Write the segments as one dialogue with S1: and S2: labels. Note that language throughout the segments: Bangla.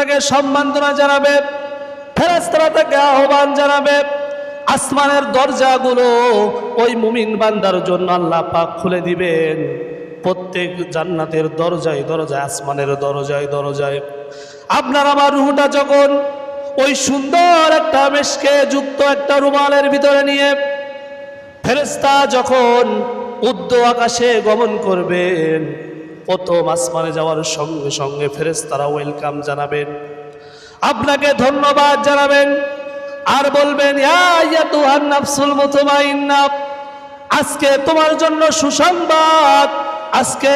S1: তাকে সম্মাননা জানাবে ফেরেস্তারা তাকে আহ্বান জানাবে, আসমানের দরজাগুলো ওই মুমিন বান্দার জন্য আল্লাহ পাক খুলে দিবেন। প্রত্যেক জান্নাতের দরজায় দরজায়, আসমানের দরজায় দরজায়। আপনার আমার রুহটা যখন ওই সুন্দর একটা মেশকে যুক্ত একটা রুমালের ভিতরে নিয়ে ফেরেস্তা যখন উদ্য আকাশে গমন করবেন প্রথম আসমানে যাওয়ার সঙ্গে সঙ্গে ফেরেস তারা ওয়েলকাম জানাবেন। আপনাকে ধন্যবাদ জানাবেন। আর বলবেন, "ইয়া আইয়াতুহান নাফসুল মুতমাইন্না, আজকে তোমার জন্য সুসংবাদ। আজকে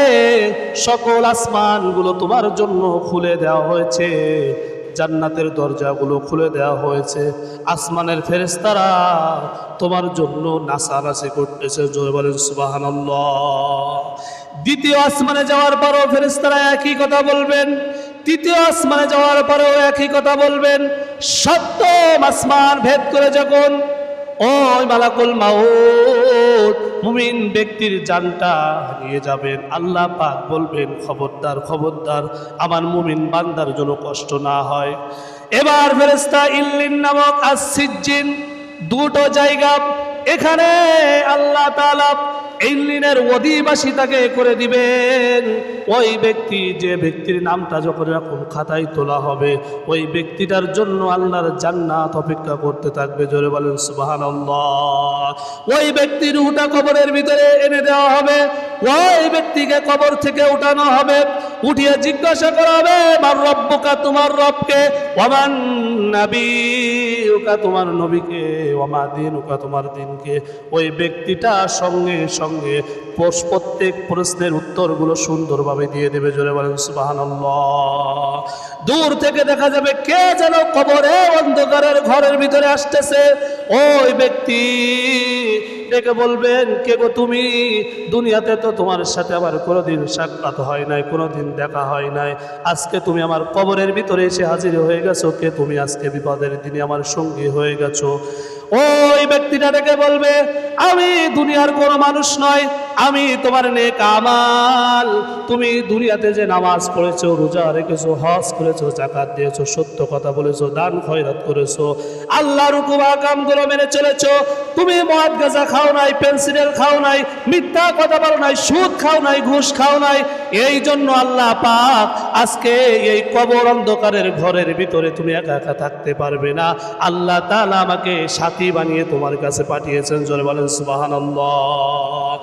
S1: সকল আসমানগুলো তোমার জন্য খুলে দেওয়া হয়েছে। জান্নাতের দরজাগুলো খুলে দেওয়া হয়েছে। আসমানের ফেরেস্তারা তোমার জন্য নাসা নাসি করতেছে, জোরে বলেন সুবহানাল্লাহ। দ্বিতীয় আসমানে যাওয়ার পরও ফেরেস্তারা একই কথা বলবেন। তৃতীয় আসমানে যাওয়ার পরেও একই কথা বলবেন। সপ্তম আসমান ভেদ করে যখন মালাকুল মাউত। মুমিন ব্যক্তির জানটা হারিয়ে যাবেন। আল্লাহ পাক বলবেন, খবরদার খবরদার, আমার মুমিন বান্দার জন্য কষ্ট না হয়। এবার ফেরেস্তা ইল্লিন নামক আসিজ্জিন দুটো জায়গা এখানে আল্লাহ ইল্লিনের অধিবাসী তাকে করে দিবেন। ওই ব্যক্তি, যে ব্যক্তির নামটা যখন এরকম খাতায় তোলা হবে, ওই ব্যক্তিটার জন্য আল্লাহর জান্নাত অপেক্ষা করতে থাকবে, জোরে বলেন সুবাহ ওই ব্যক্তির উঠা কবরের ভিতরে এনে দেওয়া হবে ওই ব্যক্তিকে কবর থেকে উঠানো হবে, উঠিয়ে জিজ্ঞাসা করা হবে, মার রব্বুকা তোমার রবকে? ওমান নাবিউকা তোমার নবীকে? ওমা দিনুকা তোমার দিনকে? ওই ব্যক্তিটা সঙ্গে সঙ্গে প্রত্যেক প্রশ্নের উত্তরগুলো সুন্দরভাবে দিয়ে দেবে, জোরে বলেন, সুবহানাল্লাহ। দূর থেকে দেখা যাবে কে যেন কবরে অন্ধকারের ঘরের ভিতরে আসতেছে। ওই ব্যক্তি ডেকে বলবেন, কে গো তুমি? দুনিয়াতে তো তোমার সাথে আমার কোনোদিন সাক্ষাৎ হয় নাই, কোনোদিন দেখা হয় নাই। আজকে তুমি আমার কবরের ভিতরে এসে হাজির হয়ে গেছো। কে তুমি আজকে বিপদের দিনে আমার সঙ্গী হয়ে গেছো? ওই ব্যক্তিটা ডেকে বলবে, আমি দুনিয়ার কোনো মানুষ নয় আমি তোমার নেক আমাল। তুমি দুনিয়াতে যে নামাজ পড়েছো, রোজা রেখেছো, হজ করেছ জাকাত দিয়েছ, সত্য কথা বলেছ, দান খয়রাত করেছ, আল্লাহর হুকুম আকামগুলো মেনে চলেছো। তুমি মদ গাঁজা খাও নাই, পেন্সিলের খাও নাই, মিথ্যা কথা বলো নাই, সুদ খাও নাই, ঘুষ খাও নাই। এই জন্য আল্লাহ পাক আজকে এই কবর অন্ধকারের ঘরের ভিতরে তুমি একা একা থাকতে পারবে না। আল্লাহ তাআলা আমাকে সাথী বানিয়ে তোমার কাছে পাঠিয়েছেন, জোরে বলেন সুবহানাল্লাহ।